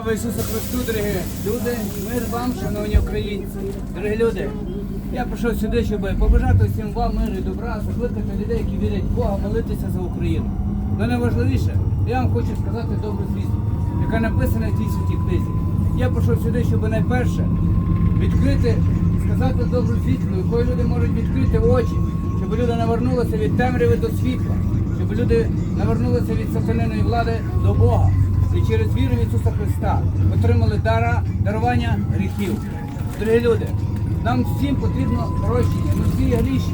Слава Ісусу Христу, дорогі люди, мир вам, шановні українці, дорогі люди. Я прийшов сюди, щоб побажати всім вам миру і добра, закликати людей, які вірять в Бога, молитися за Україну. Але найважливіше, я вам хочу сказати добру звістку, яка написана в цій святій книзі. Я прийшов сюди, щоб найперше відкрити, сказати добру звістку, якою люди можуть відкрити очі, щоб люди навернулися від темряви до світла, щоб люди навернулися від сатаниної влади до Бога і через віру в Ісуса Христа отримали дара, дарування гріхів. Дорогі люди, нам всім потрібно прощення. Ми всі є грішні.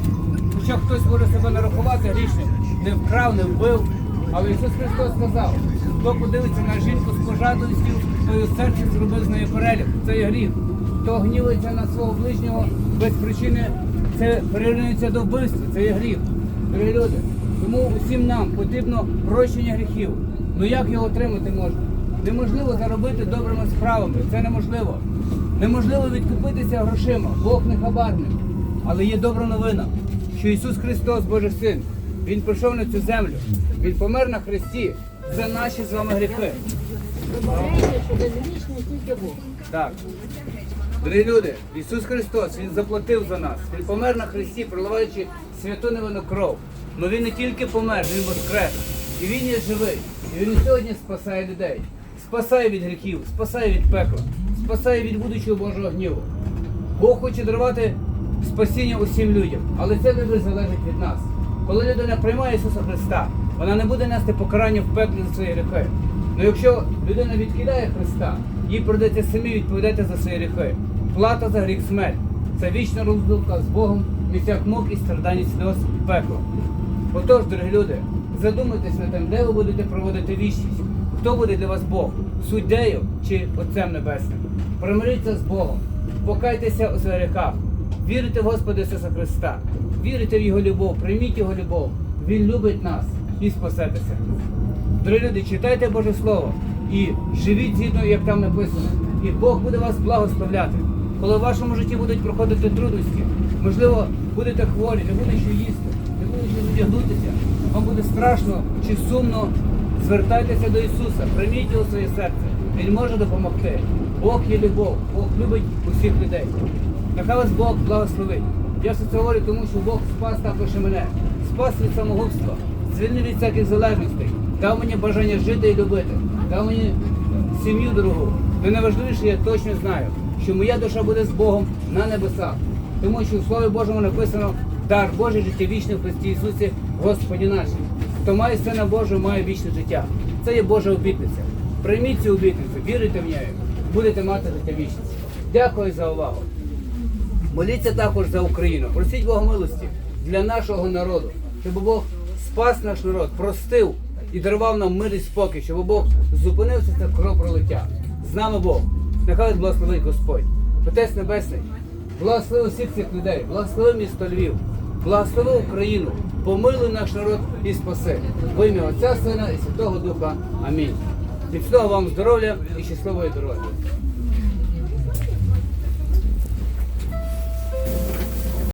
Хоча хтось може себе нарахувати грішним, не вкрав, не вбив. Але Ісус Христос сказав, хто подивиться на жінку з пожадливістю, той у серці зробив з нею перелік. Це є гріх. Хто гнівається на свого ближнього без причини, це прирівнюється до вбивства, це є гріх. Дорогі люди, тому усім нам потрібно прощення гріхів. Ну як його отримати можна? Неможливо заробити добрими справами, це неможливо. Неможливо відкупитися грошима, Бог не хабарник. Але є добра новина, що Ісус Христос, Божий Син, Він прийшов на цю землю, Він помер на хресті за наші з вами гріхи. Так. Дорогі люди, Ісус Христос, Він заплатив за нас. Він помер на хресті, проливаючи святу невинну кров. Але Він не тільки помер, Він воскрес. І Він є живий. І Він сьогодні спасає людей. Спасає від гріхів, спасає від пекла, спасає від будучого Божого гніву. Бог хоче дарувати спасіння усім людям, але це вибір залежить від нас. Коли людина приймає Ісуса Христа, вона не буде нести покарання в пеклі за свої гріхи. Ну якщо людина відкидає Христа, їй придеться самі відповідати за свої гріхи. Плата за гріх смерть. Це вічна розлука з Богом, місцях мук і страдань і пекло. Отож, дорогі люди, задумайтесь над тим, де ви будете проводити вічність. Хто буде для вас Бог? Суддею чи Отцем Небесним? Примиріться з Богом, покайтеся у своїх гріхах, вірите в Господа Ісуса Христа, вірите в Його любов, прийміть Його любов. Він любить нас і спасетеся. Дорогі люди, читайте Боже Слово і живіть згідно, як там написано. І Бог буде вас благословляти. Коли в вашому житті будуть проходити трудності, можливо, будете хворі, не буде що їсти, буде вам буде страшно чи сумно, звертайтеся до Ісуса, прийміть його своє серце. Він може допомогти. Бог є любов, Бог любить усіх людей. Нехай вас Бог благословить. Я все це говорю, тому що Бог спас також і мене, спас від самогубства, звільнив від всяких залежностей, дав мені бажання жити і любити, дав мені сім'ю дорогу. Та найважливіше, я точно знаю, що моя душа буде з Богом на небесах. Тому що в Слові Божому написано дар Божий життя вічне в Христі Ісусі, Господі нашій. Хто має Сина Божого, має вічне життя. Це є Божа обітниця. Прийміть цю обітницю, вірите в неї, будете мати життя вічне. Дякую за увагу. Моліться також за Україну. Просіть Бога милості для нашого народу, щоб Бог спас наш народ, простив і дарував нам мир і спокій, щоб Бог зупинився це кровопролиття. З нами Бог. Нехай благословить Господь. Отець Небесний, благослови всіх цих людей, благослови місто Львів, благослови Україну, помилуй наш народ і спаси. В ім'я Отця Сина і Святого Духа. Амінь. Міцного вам здоров'я і щасливої дороги.